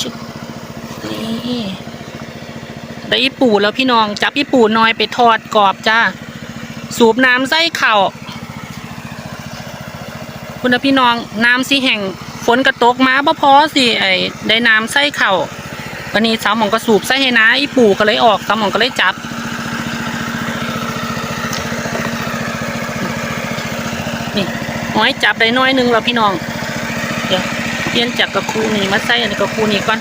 ชึบนี่ได้อีปูแล้วพี่น้องจับอีปูน้อยไปทอดกรอบจ้าสูบน้ำใส่เข่าคุณพี่น้องน้ำสิแห่งฝนกระตกมาบ่พอสิไอ้ได้น้ำใส่เข่าวันนี้สาวหมองก็สูบใส่ให้นะอีปูก็เลยออกสาวหมองก็เลยจับนี่น้อยจับได้น้อยหนึงแล้วพี่น้อง เปลี่ยนจากกระคูนี้มาใส่อันนี้กระคูนี้ก่อน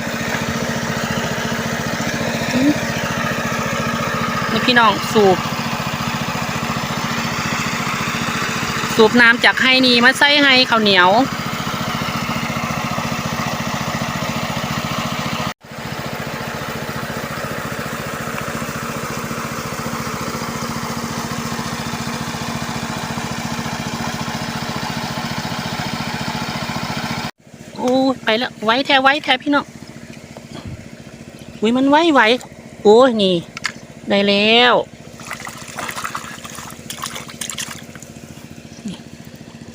นี่พี่น้องสูบ สูบน้ำจากไฮนี่มาใส่ไฮข้าวเหนียว แล้วไว้แท้ไว้แท้พี่น้องอุ้ยมันไว้ไว้โอ้ยนี่ได้แล้ว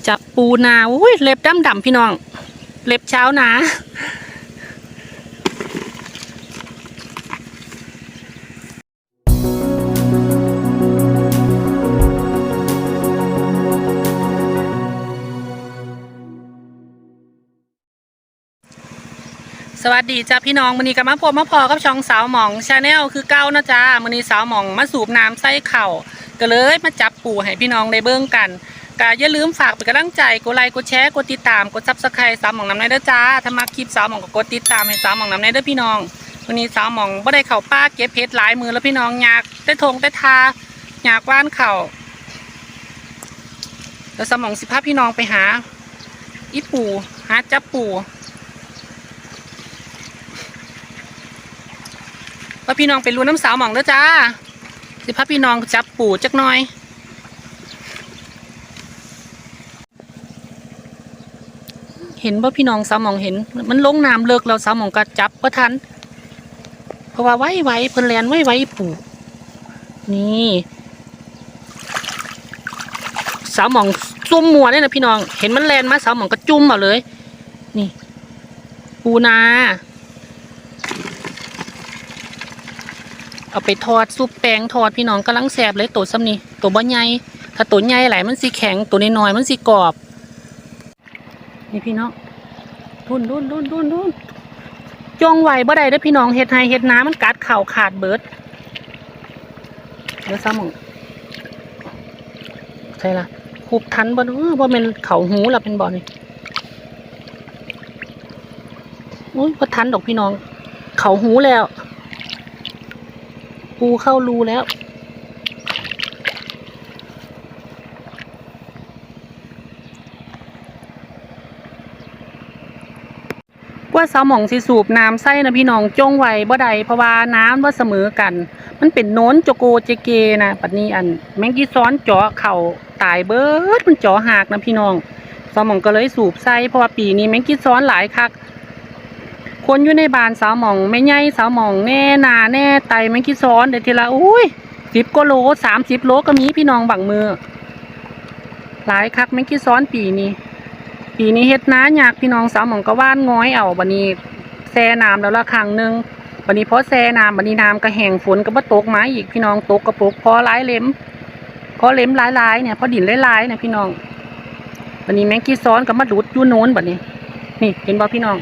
จับปูนาอุ้ยเล็บดำดำพี่น้อง เล็บเช้านา วัสดีจ้าพี่น้องมือนี้กับมาพบมาพอกับช่องสาวหมองชาแนลคือเก้านะจ้ามือนี้สาวหมองมาสูบน้ำใส่เข่าก็เลยมาจับปูให้พี่น้องได้เบิ่งกันก็อย่าลืมฝากเป็นกำลังใจกดไลค์กดแชร์กดติดตามกดซับสไครต์สาวหมองน้ำในเด้อจ้าถ้ามาคลิปสาวหมองก็กดติดตามให้สาวหมองน้ำในเด้อพี่น้องวันนี้สาวหมองบ่ได้เข่าป้าเก็บเพชรหลายมือแล้วพี่น้องอยากได้ทงได้ทาอยากว่านเข่าแล้วสาวหมองสิพาพี่น้องไปหาอีปูหาจับปู ว่าพี่น้องไปรูน้ำสาวหม่องเด้อจ้า สิพาพี่น้องจับปูจักหน่อยเห็นว่าพี่น้องสาวหม่องเห็น มันลงน้ำเลิกเราสาวหม่องก็จับก็ทัน เพราะว่าไว้ไว้เพิ่นแลนไว้ไว้ปู่นี่สาวหม่องจุ่มมัวเนี่ยนะพี่น้อง เห็นมันแลนมาสาวหม่องก็จุ่มเอาเลย นี่ ปูนา เอาไปทอดซุปแป้งทอดพี่น้องกำลังแสบเลยตัวซ้ำนี่ตัวบ่ใหญ่ถ้าตัวใหญ่หลายมันสิแข็งตัวน้อยๆมันสิกรอบ นี่พี่น้องรุนรุ่นรุ่นรุ่นรุ่นจงไหวบ่ได้เด้อพี่น้องเฮ็ดให้เฮ็ดน้ำมันกัดเข่าขาดเบิดเดี๋ยวซ้ำมองใช่ละคูบทันบ่เนาะบ่แม่นเข่าหูละเป็นบ่นี่โอ้ยบ่ทันดอกพี่น้อง เข่าหูแล้ว ปูเข้ารูแล้ว ว่าสาวหมองสิสูบน้ำใส่นะพี่น้องจ้งไว้บ่ได้เพราะว่าน้ำว่าเสมอกัน มันเป็นโน้นโจโกเจเกนะปัดนี้อัน แมงกี้ซ้อนเจาะเข่าตายเบิดมันเจาะหักนะพี่น้องสาวหมองก็เลยสูบใส่เพราะว่าปีนี้แมงกี้ซ้อนหลายคัก คนอยู่ในบ้านสาวหมองไม่ใหญ่สาวหมองแน่นาแน่ไตแมงกี้ซ้อนเดี๋ยวทีละอุ้ยสิบกว่าโลสามสิบโลก็มีพี่น้องบังมือ หลายคักแมงกี้ซ้อนปีนี้ปีนี้เฮ็ดน้าอยากพี่น้องสาวหมองก็ว่านง้อยเอาบันนี้แซ่น้ำแล้วละครั้งหนึ่งบันนี้พอแซ่น้ำบันนี้น้ำก็แห้งฝนก็บ่ตกไมาอีกพี่น้องตกกระปุกพอหลายเล็มพอเล็มหลายๆเนี่ยพอดินหลายๆเนี่ยพี่น้องบันนี้แมงกี้ซ้อนก็มาดูดยู่โน้นบัดนี้ นี่เห็นบ่พี่น้อง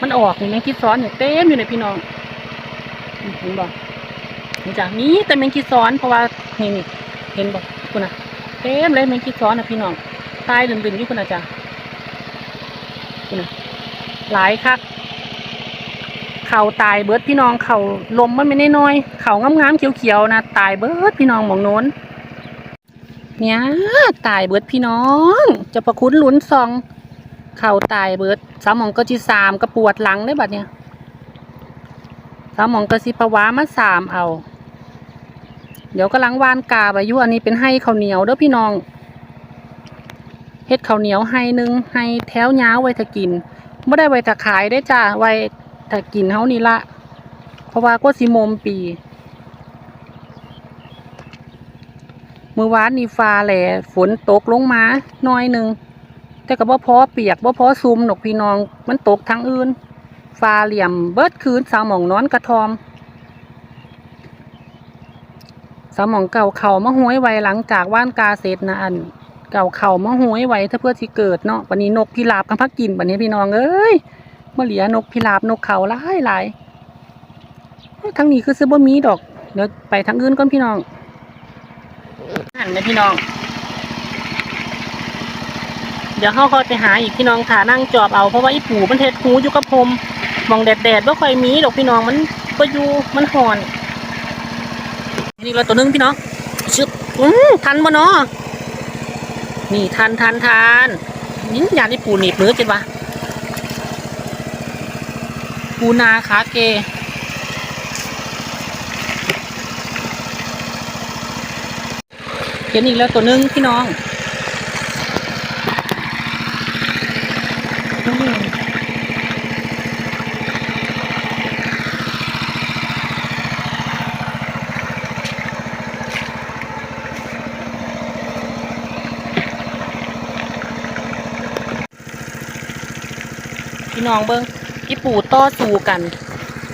มันออกนี่แมงกี้ซ้อนเนี่ยเต็มอยู่ในพี่น้องเห็นบ่นี่จ้ะมีแต่แมงกี้ซ้อนเพราะว่านี่นี่เห็นบ่คุณน่ะเต็มเลยแมงกี้ซ้อนนะพี่น้องตายดึงๆอยู่คุณน่ะจ้ะคุณน่ะหลายคักเข่าตายเบิดพี่น้องเข่าลมมันไม่น้อยๆเข่างามๆเขียวๆนะตายเบิดพี่น้องมองโน้นเนี่ยตายเบิดพี่น้อง จะประคุณหลุนซอง เข่าตายเบิดสามองก็จีสามก็ปวดหลังได้บัดเนี่ยสามองก็สิปะวามาสามเอา เดี๋ยวกำลังวานกาไปยู่อันนี้เป็นให้ข้าวเหนียวเด้อพี่น้องเฮ็ดข้าวเหนียวให้หนึ่งให้แถวย้าวไว้ถ้ากินไม่ได้ไว้ถ้าขายได้จ้าไว้ถ้ากินเฮานี่ละเพราะว่าก็สิมมปีมื่อวานนี่ฟ้าแหล่ฝนตกลงมาน้อยหนึ่ง แต่ก็บ่พอเปียกบ่พอซุมดอกพี่น้อง มันตกทางอื่นฟ้าเหลี่ยมเบิดคืนสาวหมองนอนกระทอมสาวหมองเก่าเข่ามาห้วยไว้หลังจากว่านกาเสร็จนะอัน เก่าเข่ามาห้วยไว้ถ้าเพื่อที่เกิดเนาะวันนี้นกพิราบกันพักกินวันนี้พี่น้องเอ้ยมาเหลียนกพิราบนกเขาหลายหลายทั้งนี้คือซื้อบ่มีดอกเดี๋ยวไปทางอื่นก่อนพี่น้องหันนะพี่น้อง เดี๋ยวเขาคอยไปหาอีกพี่น้องค่ะนั่งจอบเอาเพราะว่าอีปูมันเทศหูอยู่กับผมมองแดดแดดๆว่าค่อยมีดอกพี่น้องมันก็อยู่มันห่อนนี่เราตัวหนึงพี่น้องชึบอืมทันบ่เนาะนี่ทันทันทันนี่ยานที่ปูหนีบมือจิตวะปูนาขาเกเห็นอีกแล้วตัวหนึงพี่น้อง อืมพี่น้องเบิ้งพี่ปู่ต่อสู้กัน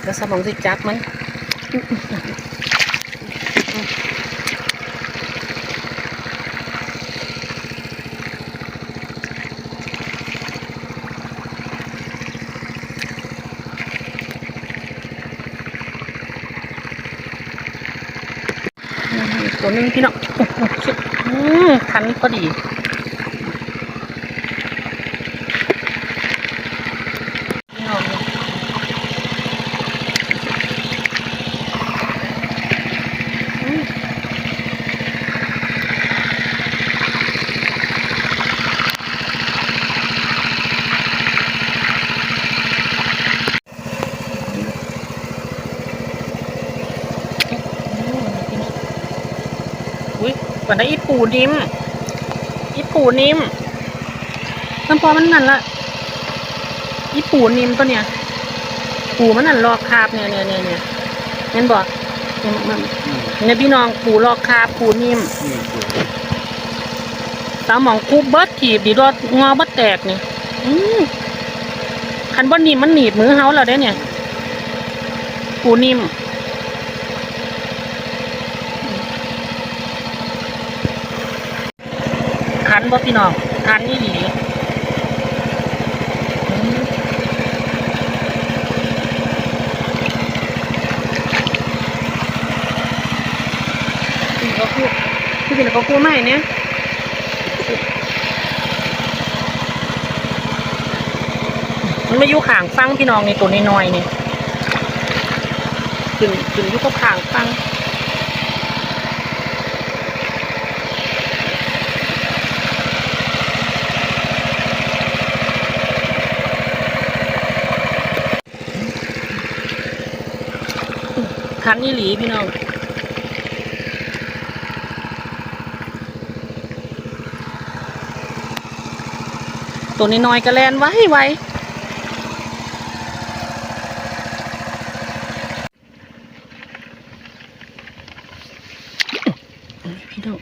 แล้วสมองสิจักมัน ตัวนึงพี่น้องชิบอืมทันพอดี อุ้ยวันนั้นอีปูนิ่มอีปูนิ่มน้ำพอมันนั่นละอีปูนิ่มตัวเนี้ยปูมันนั่นลอกคราบเนี่ยเนี่ยเนี่ยเนี่ยเห็นบอกมันเนี่ยพี่น้องปูลอกคราบปูนิ่มตาหมองคูเบิดถีบดีดอดงอเบิดแตกนี่อืมคันบ่นิ่มมันหนีบมือเฮาแล้วเด้เนี่ยปูนิ่มันบ่พี่น้องคันนี่หลีอืมนี่ก็คู่ที่เป็นก็คู่ใหม่เนี่ยมันไม่อยู่ข่างฟังพี่น้องในตัวน้อยๆนี่ถึงถึงอยู่กับข่างฟัง คันนี่หลีพี่น้องตัวน้อยๆก็แลนไว้ไว้พี่น้อง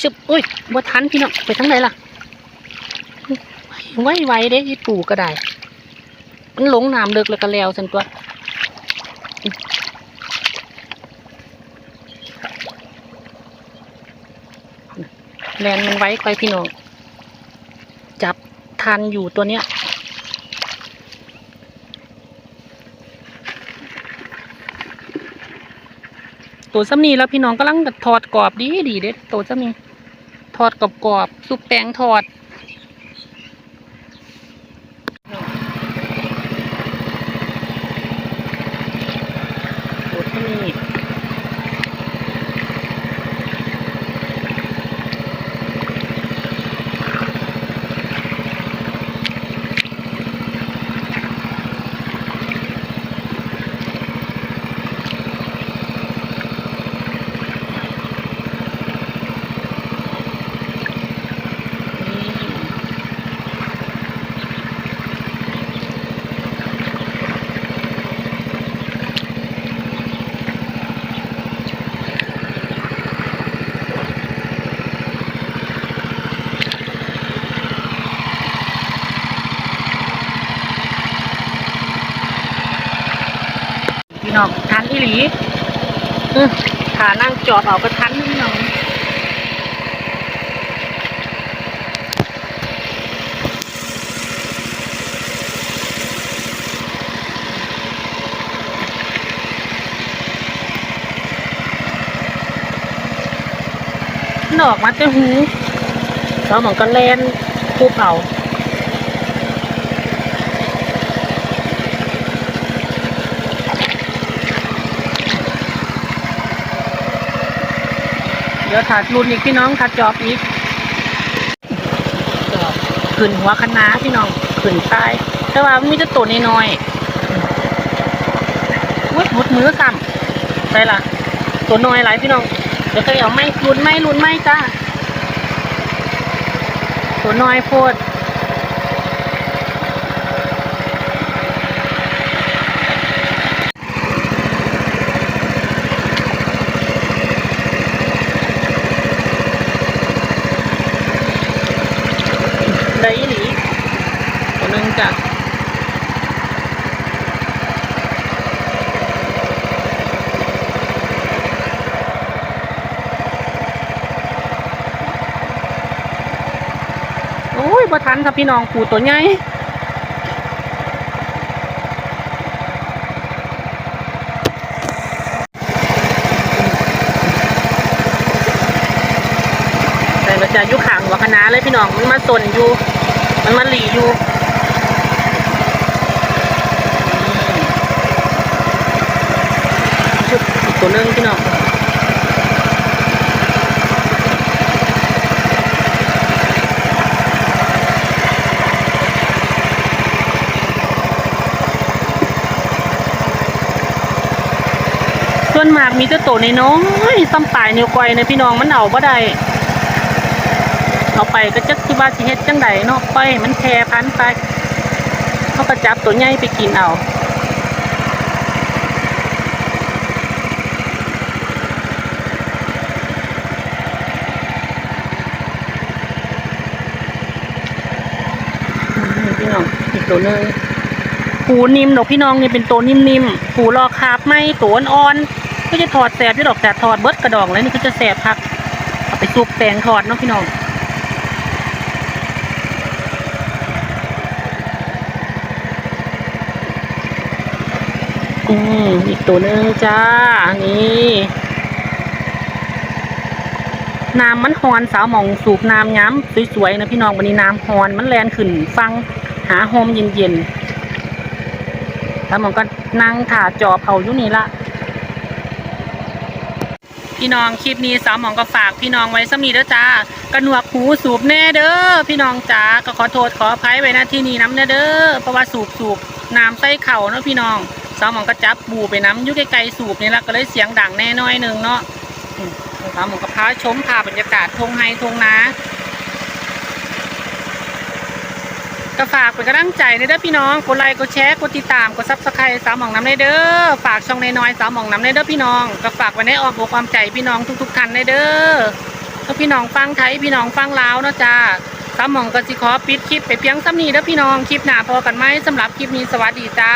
ชึบอุ้ยบ่ทันพี่น้องไปทางไหนล่ะไว้ไว้เด้ยี่ปู่ก็ได้ มันหลงน้ำเลิกแล้วก็แล้วสันตัวแลนมันไว้ไปพี่น้อง จับทันอยู่ตัวเนี้ยตัวซ้ำนี้แล้วพี่น้องกำลังทอดกรอบดีดีเด็ดตัวซ้ำนี้ทอดกรอบกรอบซุปแป้งทอด ตัวซ้ำนี้นี่ พี่น้องทันอีหลีเออ ขานั่งจอบเอาก็ทันนะพี่น้องมันออกมาแต่หูแล้วมันก็แลนคูเอา ดี๋ยวถาดรุ่นอีกพี่น้องถาดจอบอีกขึ้นหัวคะน้าพี่น้องขึ้นใต้แต่ว่ามันมีแต่ตัวน้อยๆวุดวุดมือซ้ำไปล่ะ ตัวน้อยหลายพี่น้องเดี๋ยวเคยเอาไม้รุ่นไม้รุ่นไม้จ้าตัวน้อยโพดได้อีหลีตัวหนึงจ้ะโอ้ ยบ่ทันครับพี่น้องปูตัวใหญ่แต่เราจะยุขางหัวคณะเลยพี่น้องมันมาสนอยู่ มันมาหลีอยู่ตัวนึงพี่น้อง วนมากมีแต่ตัวน้อยซ้ำปลายนิ้วก้อยนะพี่น้องมันเอาบ่ได้เอาไปก็จักที่ว่าสิเฮ็ดจังใดเนาะปล่อยมันแพร่พันไปเขาก็จับตัวใหญ่ไปกินเอาพี่น้องอีกตัวหนึงปูนิ่มดอกพี่น้องนี่เป็นตัวนิ่มๆปูรอคาบไหมตัวอ่อนๆ ก็จะถอดแสบที่ดอกแต่ถอดเบิดกระดองเลยนี่ก็จะแสบพักเอาไปซุปแตงทอดเนาะพี่น้องอืมอีกตัวหนึ่งจ้า นี่น้ำมันฮอนสาวมองสูบน้ำย้ำสวยๆนะพี่น้องวันนี้น้ำฮอนมันแลนขึ้นฟังหาโฮมเย็นๆแล้วหมองก็นั่งถ่าจอบเอาอยู่นี่ละ พี่น้องคลิปนี้สาวหมองก็ฝากพี่น้องไว้สมีเด้อจ้ากระหนวกหูสูบแน่เด้อพี่น้องจ๋าก็ขอโทษขออภัยไว้นะที่นี่น้ำเด้อเด้อเพราะว่าสูบสูบน้ำใส่เข่าเนาะพี่น้องสาวหมองก็จับบูไปน้ำยุ่ไกลๆสูบนี่ละก็เลยเสียงดังแน่น้อยหนึ่งเนาะสาวหมองก็พาชมพาบรรยากาศทงไฮทงนา ก็ฝากเป็นกำลังใจในเด้อพี่น้องกดไลค์กดแชร์กดติดตามกดซับสไครต์สาวหมองน้ำในเด้อฝากช่องน้อยๆสาวหมองน้ำในเด้อพี่น้องก็ฝากไว้ในอ้อมอกความใจพี่น้องทุกๆท่านในเด้อถ้าพี่น้องฟังไทยพี่น้องฟังลาวเนาะจ้าสาวหมองก็สิขอปิดคลิปไปเพียงซ้ำนี้เด้อพี่น้องคลิปหน้าพอกันไหมสำหรับคลิปนี้สวัสดีจ้า